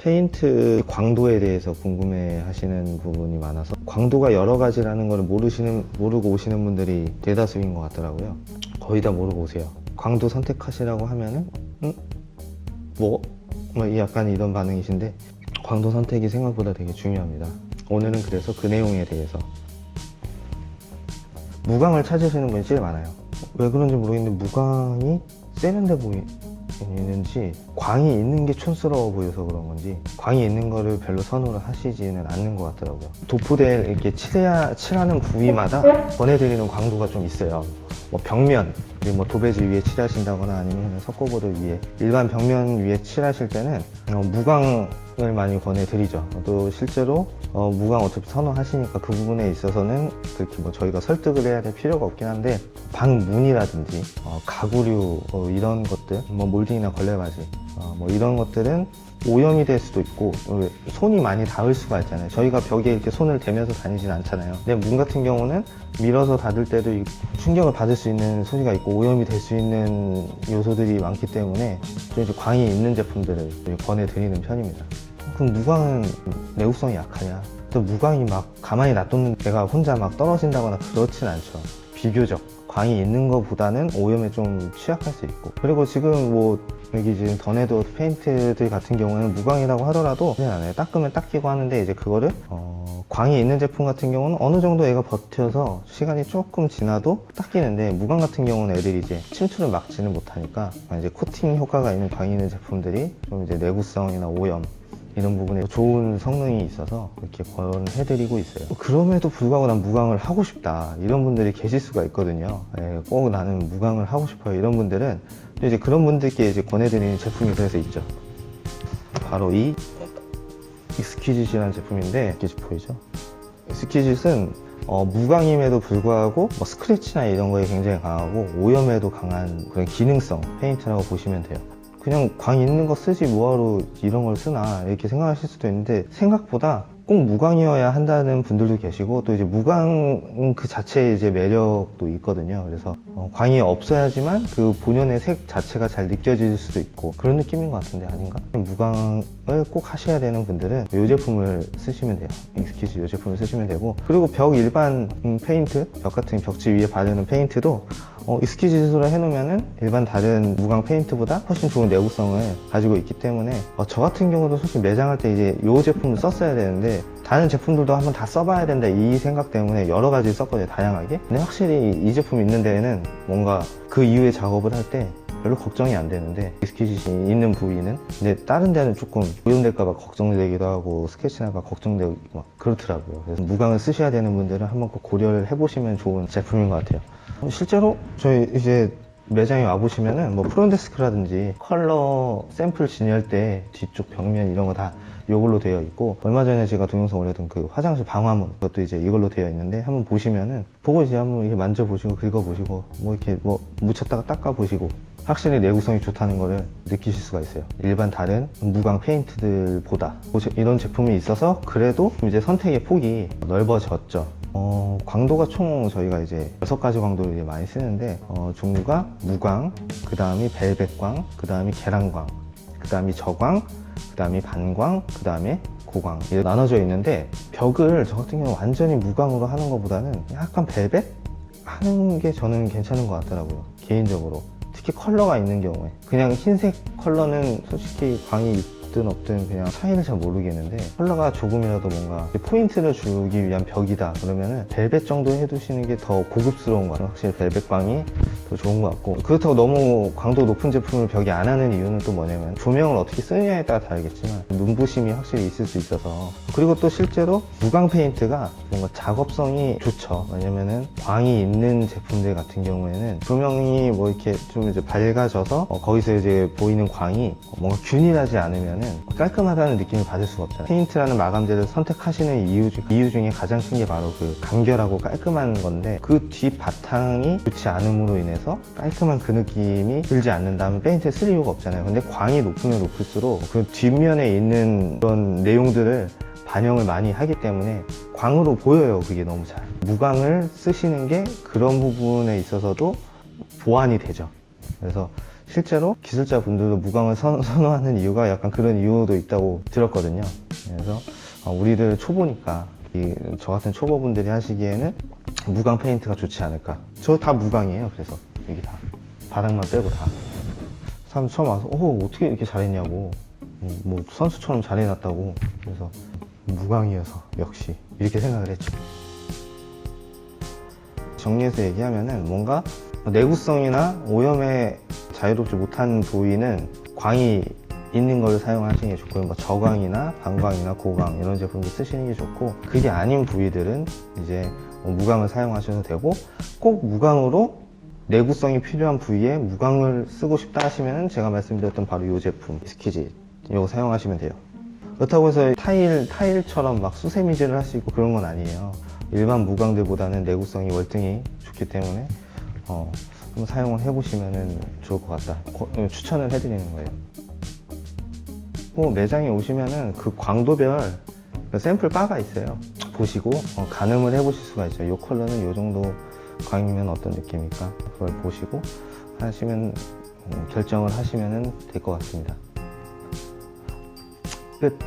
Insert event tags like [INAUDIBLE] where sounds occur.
페인트 광도에 대해서 궁금해 하시는 부분이 많아서 광도가 여러 가지라는 걸 모르시는, 모르고 오시는 분들이 대다수인 것 같더라고요. 거의 다 모르고 오세요. 광도 선택하시라고 하면은, 응? 뭐? 뭐 약간 이런 반응이신데, 광도 선택이 생각보다 되게 중요합니다. 오늘은 그래서 그 내용에 대해서 무광을 찾으시는 분이 제일 많아요. 왜 그런지 모르겠는데 무광이 세련돼 보이 는지 광이 있는 게 촌스러워 보여서 그런 건지 광이 있는 거를 별로 선호를 하시지는 않는 것 같더라고요. 도포대 이렇게 칠해야, 칠하는 부위마다 권해드리는 [LAUGHS] 광도가 좀 있어요. 뭐 벽면 그리고 뭐 도배지 위에 칠하신다거나 아니면 석고보드 위에 일반 벽면 위에 칠하실 때는 어, 무광을 많이 권해드리죠. 또 실제로 어, 무광 어차피 선호하시니까 그 부분에 있어서는 그렇게 뭐 저희가 설득을 해야 될 필요가 없긴 한데 방문이라든지 어, 가구류 어, 이런 것들 뭐 몰딩이나 걸레바지 어, 뭐 이런 것들은 오염이 될 수도 있고 어, 손이 많이 닿을 수가 있잖아요. 저희가 벽에 이렇게 손을 대면서 다니진 않잖아요. 근데 문 같은 경우는 밀어서 닫을 때도 이- 충격을 받을 수 있는 소지가 있고 오염이 될 수 있는 요소들이 많기 때문에 좀 이제 광이 있는 제품들을 권해드리는 편입니다. 그럼 무광은 내구성이 약하냐? 또 무광이 막 가만히 놔두는 데가 혼자 막 떨어진다거나 그렇진 않죠. 비교적 광이 있는 것보다는 오염에 좀 취약할 수 있고 그리고 지금 뭐 여기 지금 더네도 페인트들 같은 경우에는 무광이라고 하더라도 그냥 안 해요. 닦으면 닦이고 하는데 이제 그거를 어, 광이 있는 제품 같은 경우는 어느 정도 애가 버텨서 시간이 조금 지나도 닦이는데 무광 같은 경우는 애들이 이제 침투를 막지는 못하니까 이제 코팅 효과가 있는 광이 있는 제품들이 좀 이제 내구성이나 오염 이런 부분에 좋은 성능이 있어서 이렇게 권해드리고 있어요. 그럼에도 불구하고 난 무광을 하고 싶다 이런 분들이 계실 수가 있거든요. 예, 꼭 나는 무광을 하고 싶어요 이런 분들은 또 이제 그런 분들께 이제 권해드리는 제품이 그래서 있죠. 바로 이 익스퀴짓이라는 제품인데 익스퀴짓 보이죠? 익스퀴짓은 어, 무광임에도 불구하고 뭐 스크래치나 이런 거에 굉장히 강하고 오염에도 강한 그런 기능성 페인트라고 보시면 돼요. 그냥 광 있는 거 쓰지 뭐하러 이런 걸 쓰나 이렇게 생각하실 수도 있는데 생각보다 꼭 무광이어야 한다는 분들도 계시고 또 이제 무광 그 자체의 이제 매력도 있거든요. 그래서 어, 광이 없어야지만 그 본연의 색 자체가 잘 느껴질 수도 있고 그런 느낌인 것 같은데 아닌가? 무광을 꼭 하셔야 되는 분들은 이 제품을 쓰시면 돼요. 익스퀴즈 이 제품을 쓰시면 되고 그리고 벽 일반 음, 페인트 벽 같은 벽지 위에 바르는 페인트도 어, 익스퀴즈로 해놓으면은 일반 다른 무광 페인트보다 훨씬 좋은 내구성을 가지고 있기 때문에 어, 저 같은 경우도 솔직히 매장할 때 이제 이 제품을 썼어야 되는데 다른 제품들도 한번 다 써봐야 된다 이 생각 때문에 여러 가지 썼거든요 다양하게. 근데 확실히 이 제품 있는 데에는 뭔가 그 이후에 작업을 할 때 별로 걱정이 안 되는데 익스퀴짓이 있는 부위는 근데 다른 데는 조금 오염될까봐 걱정되기도 하고 스케치나가 걱정되고 막 그렇더라고요. 그래서 무광을 쓰셔야 되는 분들은 한번 꼭 고려를 해보시면 좋은 제품인 것 같아요. 어, 실제로 저희 이제 매장에 와보시면은 뭐 프론데스크라든지 컬러 샘플 진열할 때 뒤쪽 벽면 이런 거 다 이걸로 되어 있고 얼마 전에 제가 동영상 올렸던 그 화장실 방화문 그것도 이제 이걸로 되어 있는데 한번 보시면은 보고 이제 한번 이렇게 만져보시고 긁어보시고 뭐 이렇게 뭐 묻혔다가 닦아보시고 확실히 내구성이 좋다는 거를 느끼실 수가 있어요. 일반 다른 무광 페인트들보다. 이런 제품이 있어서 그래도 이제 선택의 폭이 넓어졌죠. 어, 광도가 총 저희가 이제 여섯 가지 광도를 이제 많이 쓰는데 어, 종류가 무광, 그 다음이 벨벳광, 그 다음이 계란광, 그 다음이 저광, 그 다음이 반광, 그 다음에 고광. 이렇게 나눠져 있는데 벽을 저 같은 경우 완전히 무광으로 하는 것보다는 약간 벨벳 하는 게 저는 괜찮은 것 같더라고요. 개인적으로 특히 컬러가 있는 경우에. 그냥 흰색 컬러는 솔직히 광이 있든 없든 그냥 차이를 잘 모르겠는데 컬러가 조금이라도 뭔가 포인트를 주기 위한 벽이다 그러면은 벨벳 정도 해두시는 게 더 고급스러운 것 같아요. 확실히 벨벳 광이 더 좋은 것 같고 그렇다고 너무 광도 높은 제품을 벽에 안 하는 이유는 또 뭐냐면 조명을 어떻게 쓰느냐에 따라 다르겠지만 눈부심이 확실히 있을 수 있어서 그리고 또 실제로 무광 페인트가 뭔가 작업성이 좋죠. 왜냐면은 광이 있는 제품들 같은 경우에는 조명이 뭐 이렇게 좀 이제 밝아져서 어, 거기서 이제 보이는 광이 뭔가 균일하지 않으면 은 깔끔하다는 느낌을 받을 수가 없잖아요. 페인트라는 마감재를 선택하시는 이유, 중, 이유 중에 가장 큰 게 바로 그 간결하고 깔끔한 건데 그 뒷 바탕이 좋지 않음으로 인해서 깔끔한 그 느낌이 들지 않는다면 페인트에 쓸 이유가 없잖아요. 근데 광이 높으면 높을수록 그 뒷면에 있는 그런 내용들을 반영을 많이 하기 때문에 광으로 보여요 그게 너무 잘. 무광을 쓰시는 게 그런 부분에 있어서도 보완이 되죠. 그래서 실제로 기술자분들도 무광을 선, [LAUGHS] 선호하는 이유가 약간 그런 이유도 있다고 들었거든요. 그래서 어, 우리들 초보니까 이, 저 같은 초보분들이 하시기에는 무광 페인트가 좋지 않을까. 저 다 무광이에요. 그래서 여기 다 바닥만 빼고 다. 사람 처음 와서 어 어떻게 이렇게 잘했냐고 음, 뭐 선수처럼 잘해놨다고 그래서 무광이어서 역시 이렇게 생각을 했죠. 정리해서 얘기하면은 뭔가 내구성이나 오염에 자유롭지 못한 부위는 광이 있는 걸 사용하시는 게 좋고요. 뭐 저광이나 반광이나 고광 이런 제품도 쓰시는 게 좋고 그게 아닌 부위들은 이제 뭐 무광을 사용하셔도 되고 꼭 무광으로 내구성이 필요한 부위에 무광을 쓰고 싶다 하시면 제가 말씀드렸던 바로 이 제품 스키지 이거 사용하시면 돼요. 그렇다고 해서 타일 타일처럼 막 수세미질을 하시고 그런 건 아니에요. 일반 무광들보다는 내구성이 월등히 좋기 때문에 어, 한번 사용을 해보시면 좋을 것 같다. 고- 어, 추천을 해드리는 거예요. 뭐 매장에 오시면은 그 광도별 그 샘플 바가 있어요. 보시고 어, 가늠을 해보실 수가 있죠. 이 컬러는 이 정도 광이면 어떤 느낌일까? 그걸 보시고 하시면 음, 결정을 하시면 될 것 같습니다. 끝.